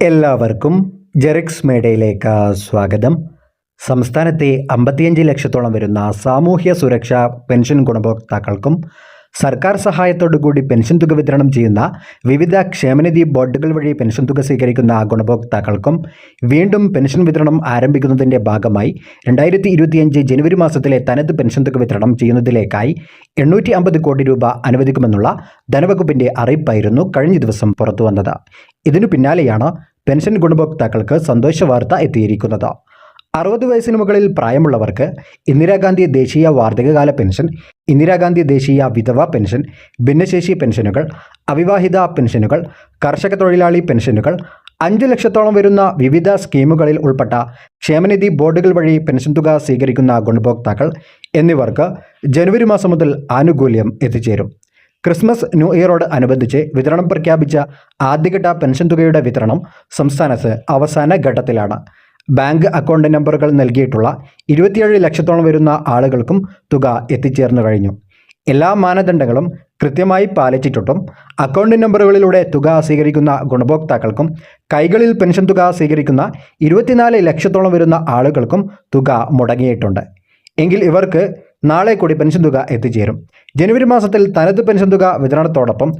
എല്ലാവർക്കും ജെറിക്സ് മേഡയിലേക്ക് സ്വാഗതം. സംസ്ഥാനത്തെ അമ്പത്തിയഞ്ച് ലക്ഷത്തോളം വരുന്ന സാമൂഹ്യ സുരക്ഷാ പെൻഷൻ ഗുണഭോക്താക്കൾക്കും സർക്കാർ സഹായത്തോടുകൂടി പെൻഷൻ തുക വിതരണം ചെയ്യുന്ന വിവിധ ക്ഷേമനിധി ബോർഡുകൾ വഴി പെൻഷൻ തുക സ്വീകരിക്കുന്ന ഗുണഭോക്താക്കൾക്കും വീണ്ടും പെൻഷൻ വിതരണം ആരംഭിക്കുന്നതിന്റെ ഭാഗമായി രണ്ടായിരത്തി ഇരുപത്തിയഞ്ച് ജനുവരി മാസത്തിലെ തനത് പെൻഷൻ തുക വിതരണം ചെയ്യുന്നതിലേക്കായി എണ്ണൂറ്റി അമ്പത് കോടി രൂപ അനുവദിക്കുമെന്നുള്ള ധനവകുപ്പിന്റെ അറിയിപ്പായിരുന്നു കഴിഞ്ഞ ദിവസം പുറത്തുവന്നത്. ഇതിനു പിന്നാലെയാണ് പെൻഷൻ ഗുണഭോക്താക്കൾക്ക് സന്തോഷ വാർത്ത എത്തിയിരിക്കുന്നത്. അറുപത് വയസ്സിന് മുകളിൽ പ്രായമുള്ളവർക്ക് ഇന്ദിരാഗാന്ധി ദേശീയ വാർദ്ധകകാല പെൻഷൻ ഇന്ദിരാഗാന്ധി ദേശീയ വിധവ പെൻഷൻ ഭിന്നശേഷി പെൻഷനുകൾ അവിവാഹിത പെൻഷനുകൾ കർഷക തൊഴിലാളി പെൻഷനുകൾ അഞ്ച് ലക്ഷത്തോളം വരുന്ന വിവിധ സ്കീമുകളിൽ ഉൾപ്പെട്ട ക്ഷേമനിധി ബോർഡുകൾ വഴി പെൻഷൻ തുക സ്വീകരിക്കുന്ന ഗുണഭോക്താക്കൾ എന്നിവർക്ക് ജനുവരി മാസം മുതൽ ആനുകൂല്യം എത്തിച്ചേരും. ക്രിസ്മസ് ന്യൂ ഇയറോട് അനുബന്ധിച്ച് വിതരണം പ്രഖ്യാപിച്ച ആദ്യഘട്ട പെൻഷൻ തുകയുടെ വിതരണം സംസ്ഥാനത്ത് അവസാന ഘട്ടത്തിലാണ്. ബാങ്ക് അക്കൗണ്ട് നമ്പറുകൾ നൽകിയിട്ടുള്ള ഇരുപത്തിയേഴ് ലക്ഷത്തോളം വരുന്ന ആളുകൾക്കും തുക എത്തിച്ചേർന്നു കഴിഞ്ഞു. എല്ലാ മാനദണ്ഡങ്ങളും കൃത്യമായി പാലിച്ചിട്ടും അക്കൗണ്ട് നമ്പറുകളിലൂടെ തുക സ്വീകരിക്കുന്ന ഗുണഭോക്താക്കൾക്കും കൈകളിൽ പെൻഷൻ തുക സ്വീകരിക്കുന്ന ഇരുപത്തിനാല് ലക്ഷത്തോളം വരുന്ന ആളുകൾക്കും തുക മുടങ്ങിയിട്ടുണ്ട്. എങ്കിൽ ഇവർക്ക് നാളെ കൂടി പെൻഷൻ തുക എത്തിച്ചേരും. ജനുവരി മാസത്തിൽ തനത് പെൻഷൻ തുക വിതരണത്തോടൊപ്പം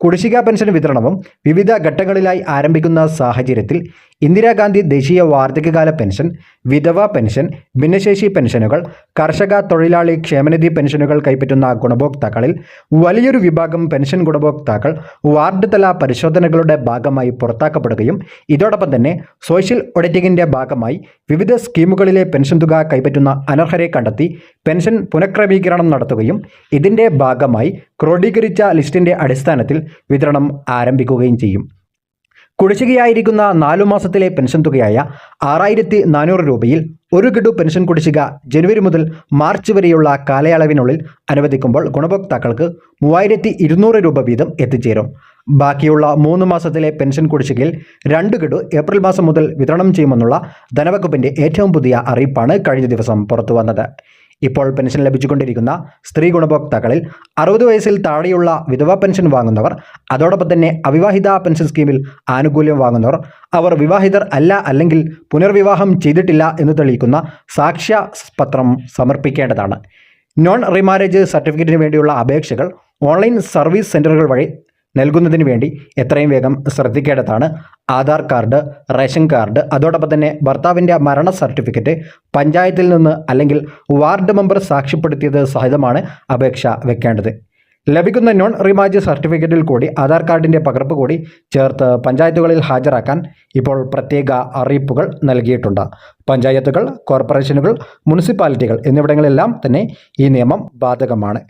കുടിശ്ശിക പെൻഷൻ വിതരണവും വിവിധ ഘട്ടങ്ങളിലായി ആരംഭിക്കുന്ന സാഹചര്യത്തിൽ ഇന്ദിരാഗാന്ധി ദേശീയ വാർദ്ധക്യകാല പെൻഷൻ വിധവ പെൻഷൻ ഭിന്നശേഷി പെൻഷനുകൾ കർഷക തൊഴിലാളി ക്ഷേമനിധി പെൻഷനുകൾ കൈപ്പറ്റുന്ന ഗുണഭോക്താക്കളിൽ വലിയൊരു വിഭാഗം പെൻഷൻ ഗുണഭോക്താക്കൾ വാർഡ് തല പരിശോധനകളുടെ ഭാഗമായി പുറത്താക്കപ്പെടുകയും ഇതോടൊപ്പം തന്നെ സോഷ്യൽ ഓഡിറ്റിംഗിന്റെ ഭാഗമായി വിവിധ സ്കീമുകളിലെ പെൻഷൻ തുക കൈപ്പറ്റുന്ന അനർഹരെ കണ്ടെത്തി പെൻഷൻ പുനഃക്രമീകരണം നടത്തുകയും ഇതിന്റെ ഭാഗമായി ക്രോഡീകരിച്ച ലിസ്റ്റിന്റെ അടിസ്ഥാനത്തിൽ വിതരണം ആരംഭിക്കുകയും ചെയ്യും. കുടിശ്ശികയായിരിക്കുന്ന നാലു മാസത്തിലെ പെൻഷൻ തുകയായ ആറായിരത്തി നാനൂറ് രൂപയിൽ ഒരു ഗഡു പെൻഷൻ കുടിശ്ശിക ജനുവരി മുതൽ മാർച്ച് വരെയുള്ള കാലയളവിനുള്ളിൽ അനുവദിക്കുമ്പോൾ ഗുണഭോക്താക്കൾക്ക് മൂവായിരത്തി ഇരുന്നൂറ് രൂപ വീതം എത്തിച്ചേരും. ബാക്കിയുള്ള മൂന്ന് മാസത്തിലെ പെൻഷൻ കുടിശ്ശികയിൽ രണ്ട് ഗഡു ഏപ്രിൽ മാസം മുതൽ വിതരണം ചെയ്യുമെന്നുള്ള ധനവകുപ്പിന്റെ ഏറ്റവും പുതിയ അറിയിപ്പാണ് കഴിഞ്ഞ ദിവസം പുറത്തു വന്നത് ഇപ്പോൾ പെൻഷൻ ലഭിച്ചുകൊണ്ടിരിക്കുന്ന സ്ത്രീ ഗുണഭോക്താക്കളിൽ അറുപത് വയസ്സിൽ താഴെയുള്ള വിധവ പെൻഷൻ വാങ്ങുന്നവർ അതോടൊപ്പം തന്നെ അവിവാഹിത പെൻഷൻ സ്കീമിൽ ആനുകൂല്യം വാങ്ങുന്നവർ അവർ വിവാഹിതർ അല്ല അല്ലെങ്കിൽ പുനർവിവാഹം ചെയ്തിട്ടില്ല എന്ന് തെളിയിക്കുന്ന സാക്ഷ്യ പത്രം സമർപ്പിക്കേണ്ടതാണ്. നോൺ റീമാരേജ് സർട്ടിഫിക്കറ്റിന് വേണ്ടിയുള്ള അപേക്ഷകൾ ഓൺലൈൻ സർവീസ് സെന്ററുകൾ വഴി നൽകുന്നതിന് വേണ്ടി എത്രയും വേഗം ശ്രദ്ധിക്കേണ്ടതാണ്. ആധാർ കാർഡ് റേഷൻ കാർഡ് അതോടൊപ്പം തന്നെ ഭർത്താവിന്റെ മരണ സർട്ടിഫിക്കറ്റ് പഞ്ചായത്തിൽ നിന്ന് അല്ലെങ്കിൽ വാർഡ് മെമ്പർ സാക്ഷ്യപ്പെടുത്തിയത് സഹിതമാണ് അപേക്ഷ വെക്കേണ്ടത്. ലഭിക്കുന്ന നോൺ റിമാജ് സർട്ടിഫിക്കറ്റിൽ കൂടി ആധാർ കാർഡിന്റെ പകർപ്പ് കൂടി ചേർത്ത് പഞ്ചായത്തുകളിൽ ഹാജരാക്കാൻ ഇപ്പോൾ പ്രത്യേക അറിയിപ്പുകൾ നൽകിയിട്ടുണ്ട്. പഞ്ചായത്തുകൾ കോർപ്പറേഷനുകൾ മുനിസിപ്പാലിറ്റികൾ എന്നിവിടങ്ങളിലെല്ലാം തന്നെ ഈ നിയമം ബാധകമാണ്.